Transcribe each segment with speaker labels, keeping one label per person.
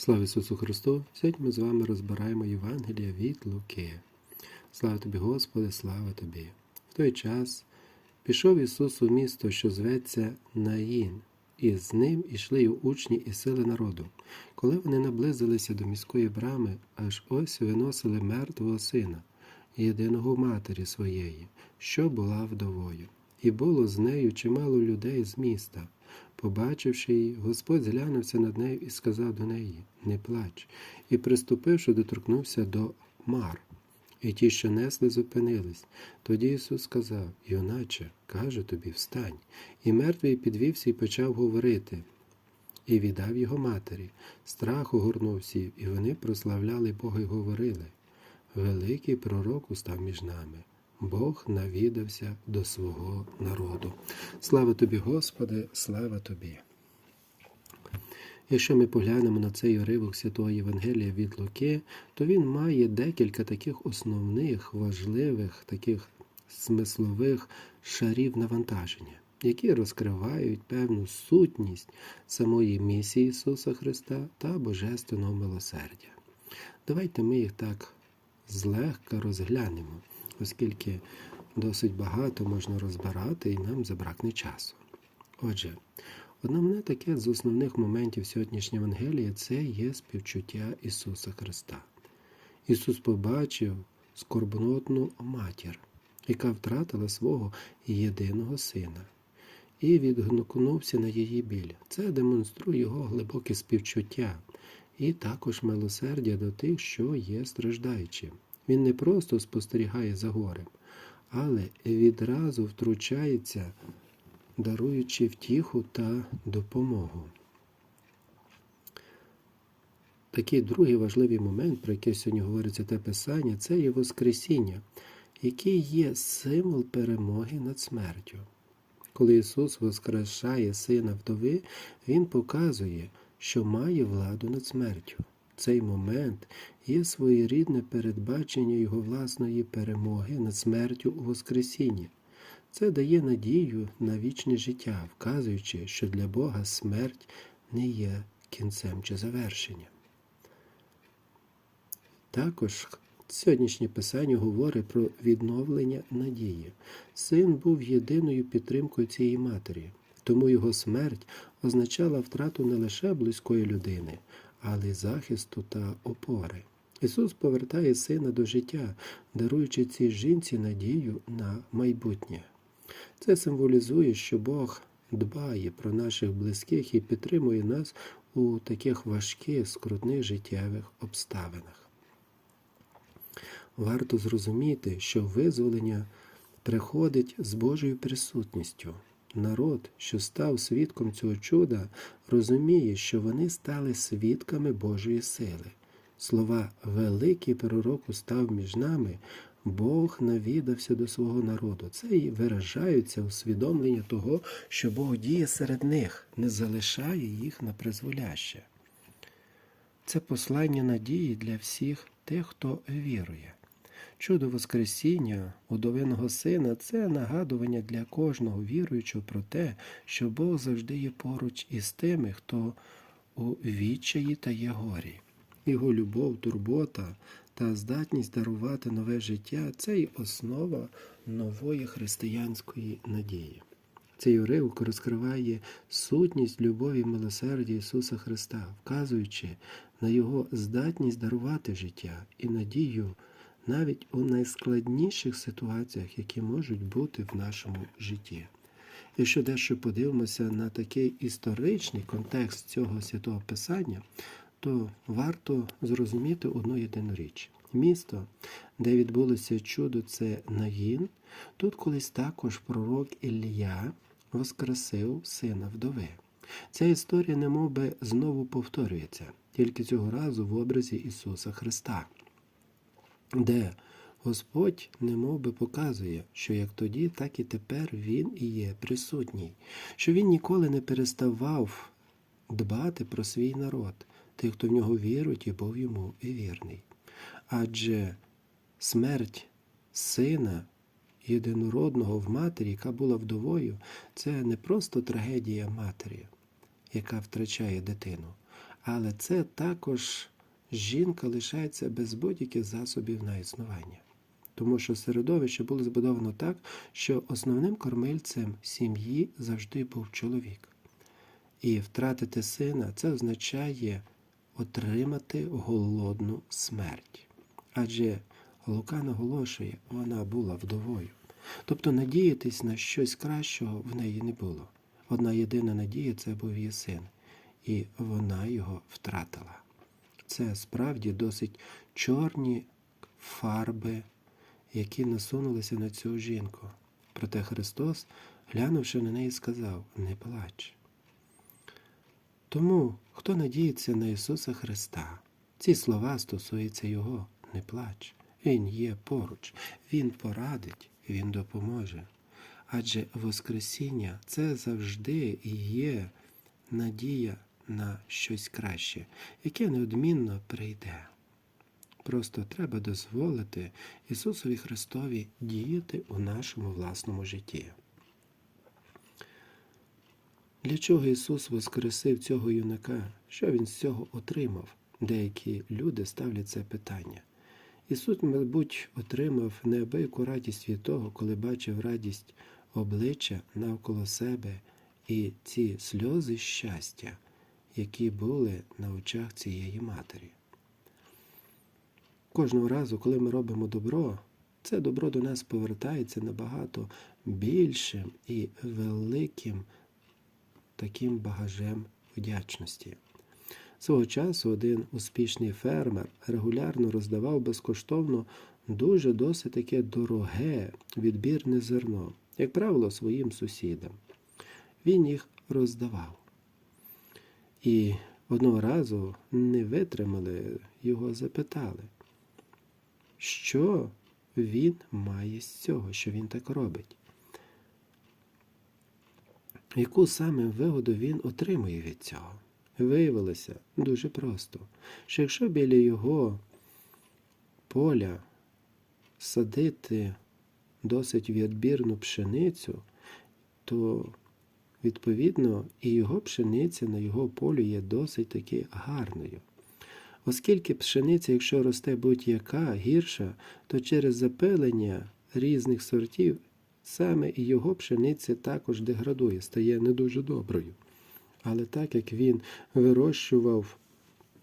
Speaker 1: Слава Ісусу Христу! Сьогодні ми з вами розбираємо Євангелія від Луки. Слава тобі, Господи, слава тобі! В той час пішов Ісус у місто, що зветься Наїн, і з ним ішли й учні і сили народу. Коли вони наблизилися до міської брами, аж ось виносили мертвого сина, єдиного матері своєї, що була вдовою. І було з нею чимало людей з міста. Побачивши її, Господь зглянувся над нею і сказав до неї Не плач. І, приступивши, доторкнувся до мар. І ті, що несли, зупинились. Тоді Ісус сказав Юначе, кажу тобі, встань. І мертвий підвівся і почав говорити. І віддав його матері. Страх огорнув всіх, і вони прославляли Бога й говорили. Великий пророк устав між нами. Бог навідався до свого народу. Слава тобі, Господи, слава тобі. Якщо ми поглянемо на цей уривок Святого Євангелія від Луки, то він має декілька таких основних, важливих, таких смислових шарів навантаження, які розкривають певну сутність самої місії Ісуса Христа та Божественного милосердя. Давайте ми їх так злегка розглянемо, оскільки досить багато можна розбирати і нам забракне часу. Отже, Одне таке з основних моментів сьогоднішнього Евангелія це є співчуття Ісуса Христа. Ісус побачив скорботну матір, яка втратила свого єдиного сина, і відгукнувся на її біль. Це демонструє його глибоке співчуття і також милосердя до тих, що є страждаючим. Він не просто спостерігає за горем, але відразу втручається даруючи втіху та допомогу. Такий другий важливий момент, про який сьогодні говориться те Писання, це є Воскресіння, який є символ перемоги над смертю. Коли Ісус воскрешає сина вдови, Він показує, що має владу над смертю. Цей момент є своєрідне передбачення Його власної перемоги над смертю у Воскресінні. Це дає надію на вічне життя, вказуючи, що для Бога смерть не є кінцем чи завершенням. Також сьогоднішнє писання говорить про відновлення надії. Син був єдиною підтримкою цієї матері, тому його смерть означала втрату не лише близької людини, але захисту та опори. Ісус повертає сина до життя, даруючи цій жінці надію на майбутнє. Це символізує, що Бог дбає про наших близьких і підтримує нас у таких важких, скрутних життєвих обставинах. Варто зрозуміти, що визволення приходить з Божою присутністю. Народ, що став свідком цього чуда, розуміє, що вони стали свідками Божої сили. Слова великий пророк устав між нами Бог навідався до свого народу. Це і виражаються усвідомлення того, що Бог діє серед них, не залишає їх на призволяще. Це послання надії для всіх тих, хто вірує. Чудо Воскресіння удовиного Сина це нагадування для кожного віруючого про те, що Бог завжди є поруч із тими, хто у відчаї та є горі. Його любов, турбота та здатність дарувати нове життя це й основа нової християнської надії. Цей уривок розкриває сутність любові милосердя Ісуса Христа, вказуючи на Його здатність дарувати життя і надію навіть у найскладніших ситуаціях, які можуть бути в нашому житті. Якщо дещо подивимося на такий історичний контекст цього святого Писання, то варто зрозуміти одну єдину річ. Місто, де відбулося чудо, це Нагін. Тут колись також пророк Ілля воскресив сина вдови. Ця історія немов би знову повторюється, тільки цього разу в образі Ісуса Христа, де Господь немов би показує, що як тоді, так і тепер Він і є присутній, що Він ніколи не переставав дбати про свій народ тих, хто в нього вірують і був йому і вірний. Адже смерть сина єдинородного в матері, яка була вдовою, це не просто трагедія матері, яка втрачає дитину, Але це також жінка лишається без будь-яких засобів на існування. Тому що середовище було збудовано так, що основним кормильцем сім'ї завжди був чоловік. І втратити сина це означає отримати голодну смерть. Адже Лука наголошує, вона була вдовою. Тобто надіятись на щось кращого в неї не було. Одна єдина надія це був її син, і вона його втратила. Це справді досить чорні фарби, які насунулися на цю жінку. Проте Христос, глянувши на неї, сказав: Не плач. Тому, хто надіється на Ісуса Христа, ці слова стосуються Його, не плач. Він є поруч, Він порадить, Він допоможе. Адже Воскресіння це завжди і є надія на щось краще, яке неодмінно прийде. Просто треба дозволити Ісусові Христові діяти у нашому власному житті. Для чого Ісус воскресив цього юнака? Що Він з цього отримав? Деякі люди ставлять це питання. Ісус, мабуть, отримав неабияку радість від того, коли бачив радість обличчя навколо себе і ці сльози щастя, які були на очах цієї матері. Кожного разу, коли ми робимо добро, це добро до нас повертається набагато більшим і великим таким багажем вдячності. Свого часу один успішний фермер регулярно роздавав безкоштовно дуже досить таке дороге відбірне зерно, як правило, своїм сусідам. Він їх роздавав. І одного разу не витримали, його запитали, що він має з цього, що він так робить. Яку саме вигоду він отримує від цього? Виявилося дуже просто, що якщо біля його поля садити досить відбірну пшеницю, то відповідно і його пшениця на його полі є досить таки гарною. Оскільки пшениця, якщо росте будь-яка гірша, то через запилення різних сортів саме і його пшениця також деградує, стає не дуже доброю. Але так як він вирощував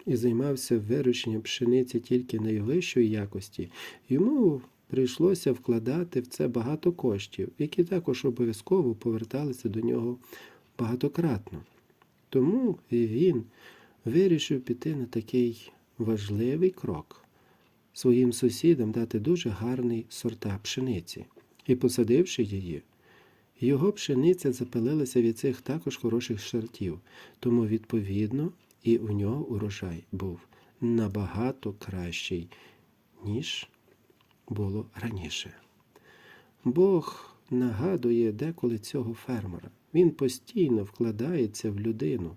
Speaker 1: і займався вирощенням пшениці тільки найвищої якості, йому прийшлося вкладати в це багато коштів, які також обов'язково поверталися до нього багатократно. Тому він вирішив піти на такий важливий крок своїм сусідам дати дуже гарний сорта пшениці. І посадивши її, його пшениця запилилася від цих також хороших сортів, тому, відповідно, і у нього урожай був набагато кращий, ніж було раніше. Бог нагадує деколи цього фермера. Він постійно вкладається в людину,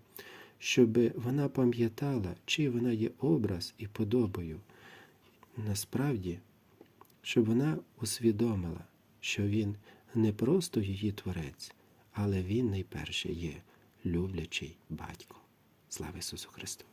Speaker 1: щоб вона пам'ятала, чий вона є образ і подобою. Насправді, щоб вона усвідомила, що він не просто її творець, але він найперше є люблячий батько. Слава Ісусу Христу!